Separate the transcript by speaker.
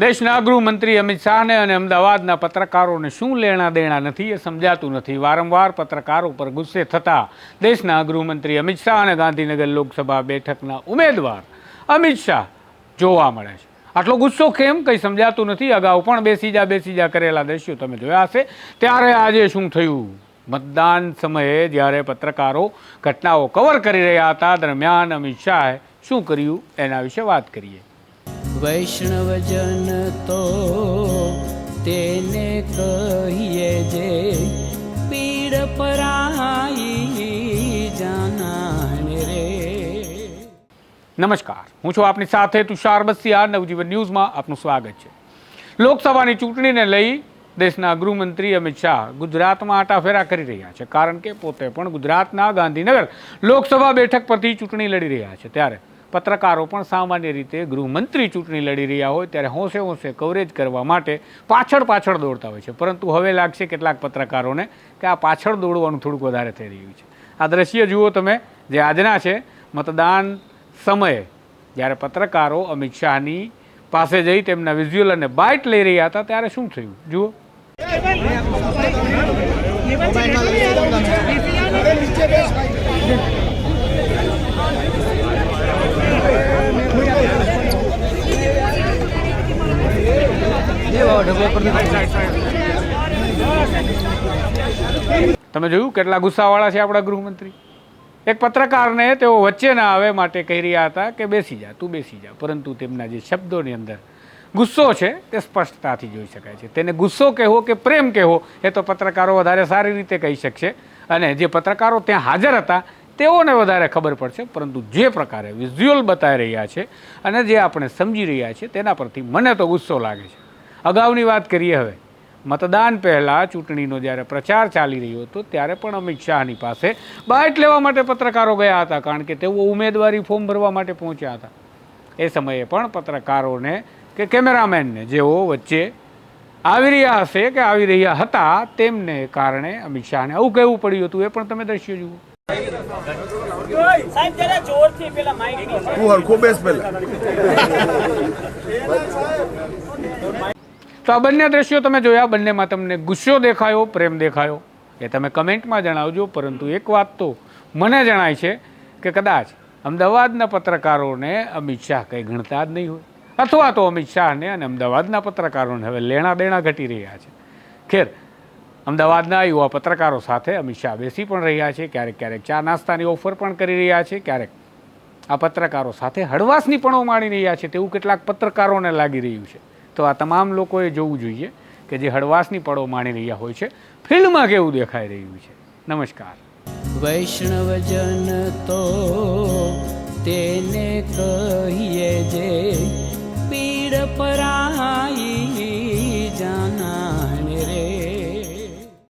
Speaker 1: દેશના ગૃહમંત્રી અમિત શાહને અને અમદાવાદના પત્રકારોને શું લેણા દેણા નથી એ સમજાતું નથી. વારંવાર પત્રકારો પર ગુસ્સે થતા દેશના ગૃહમંત્રી અમિત શાહ અને ગાંધીનગર લોકસભા બેઠકના ઉમેદવાર અમિત શાહ જોવા મળે છે. આટલો ગુસ્સો કેમ? કંઈ સમજાતું નથી. અગાઉ પણ બેસી જા બેસી જા કરેલા દ્રશ્યો તમે જોયા હશે. ત્યારે આજે શું થયું? મતદાન સમયે જ્યારે પત્રકારો ઘટનાઓ કવર કરી રહ્યા હતા, દરમિયાન અમિત શાહે શું કર્યું? એના વિશે વાત કરીએ.
Speaker 2: વૈષ્ણવજન તો તેને કહીએ જે પીડ પરાઈ જાનાને રે.
Speaker 1: નમસ્કાર. હું છું આપની સાથે તુષાર બસિયા. નવજીવન ન્યૂઝમાં આપનું સ્વાગત છે. લોકસભાની ચૂંટણીને લઈ દેશના ગૃહમંત્રી અમિત શાહ ગુજરાતમાં આટાફેરા કરી રહ્યા છે. કારણ કે પોતે પણ ગુજરાતના ગાંધીનગર લોકસભા બેઠક પરથી ચૂંટણી લડી રહ્યા છે. ત્યારે પત્રકારો પણ સામાન્ય રીતે ગૃહમંત્રી ચૂંટણી લડી રહ્યા હોય ત્યારે હોંશે હોંશે કવરેજ કરવા માટે પાછળ પાછળ દોડતા હોય છે. પરંતુ હવે લાગશે કેટલાક પત્રકારોને કે આ પાછળ દોડવાનું થોડુંક વધારે થઈ રહ્યું છે. આ દ્રશ્ય જુઓ તમે, જે આજના છે, મતદાન સમયે જ્યારે પત્રકારો અમિત શાહની પાસે જઈ તેમના વિઝ્યુઅલ અને બાઇટ લઈ રહ્યા હતા, ત્યારે શું થયું? જુઓ. તમે જોયું કેટલા ગુસ્સાવાળા છે આપણા ગૃહમંત્રી? એક પત્રકારને તેઓ વચ્ચે ના આવે માટે કહી રહ્યા હતા કે બેસી જા, તું બેસી જા. પરંતુ તેમના જે શબ્દોની અંદર ગુસ્સો છે તે સ્પષ્ટતાથી જોઈ શકાય છે. તેને ગુસ્સો કહેવો કે પ્રેમ કહેવો, એ તો પત્રકારો વધારે સારી રીતે કહી શકશે. અને જે પત્રકારો ત્યાં હાજર હતા, તેઓને વધારે ખબર પડશે. પરંતુ જે પ્રકારે વિઝ્યુઅલ બતાવી રહ્યા છે અને જે આપણે સમજી રહ્યા છીએ, તેના પરથી મને તો ગુસ્સો લાગે છે. અગાઉની વાત કરીએ હવે. મતદાન પહેલાં ચૂંટણીનો જ્યારે પ્રચાર ચાલી રહ્યો હતો ત્યારે પણ અમિત શાહની પાસે બાઇટ લેવા માટે પત્રકારો ગયા હતા કારણ કે તેઓ ઉમેદવારી ફોર્મ ભરવા માટે પહોંચ્યા હતા. એ સમયે પણ પત્રકારોને કે કેમેરામેનને જેઓ વચ્ચે આવી રહ્યા હશે કે આવી રહ્યા હતા તેમને કારણે અમિત શાહને આવું કહેવું પડ્યું હતું. એ પણ તમે દ્રશ્ય જુઓ.
Speaker 3: સાહેબ જરા જોરથી પેલા માઇક
Speaker 4: તું હરખો બેસ પહેલા.
Speaker 1: તો આ બંને દ્રશ્યો તમે જોયા, બંનેમાં તમને ગુસ્સો દેખાયો, પ્રેમ દેખાયો. એ તમે કમેન્ટમાં જણાવજો, પરંતુ એક વાત તો મને જણાય છે કે કદાચ અમદાવાદના પત્રકારોને અમિત શાહ કંઈ ગણતા જ નહીં હોય. અથવા તો અમિત શાહને અને અમદાવાદના પત્રકારોને હવે લેણા દેણા ઘટી રહ્યા છે. ખેર, અમદાવાદના યુવા પત્રકારો સાથે અમિત શાહ બેસી પણ રહ્યા છે, ક્યારેક ક્યારેક ચા નાસ્તાની ઓફર પણ કરી રહ્યા છે, ક્યારેક આ પત્રકારો સાથે હળવાશની પણ માણી રહ્યા છે, તેવું કેટલાક પત્રકારોને લાગી રહ્યું છે. તો આ તમામ લોકોએ જોવું જોઈએ કે જે હળવાશની પળો માણી રહ્યા હોય છે, ફિલ્ડમાં કેવું દેખાઈ રહ્યું છે. નમસ્કાર.
Speaker 2: વૈષ્ણવજન તો તેને કહીએ જે પીડ પરાઈ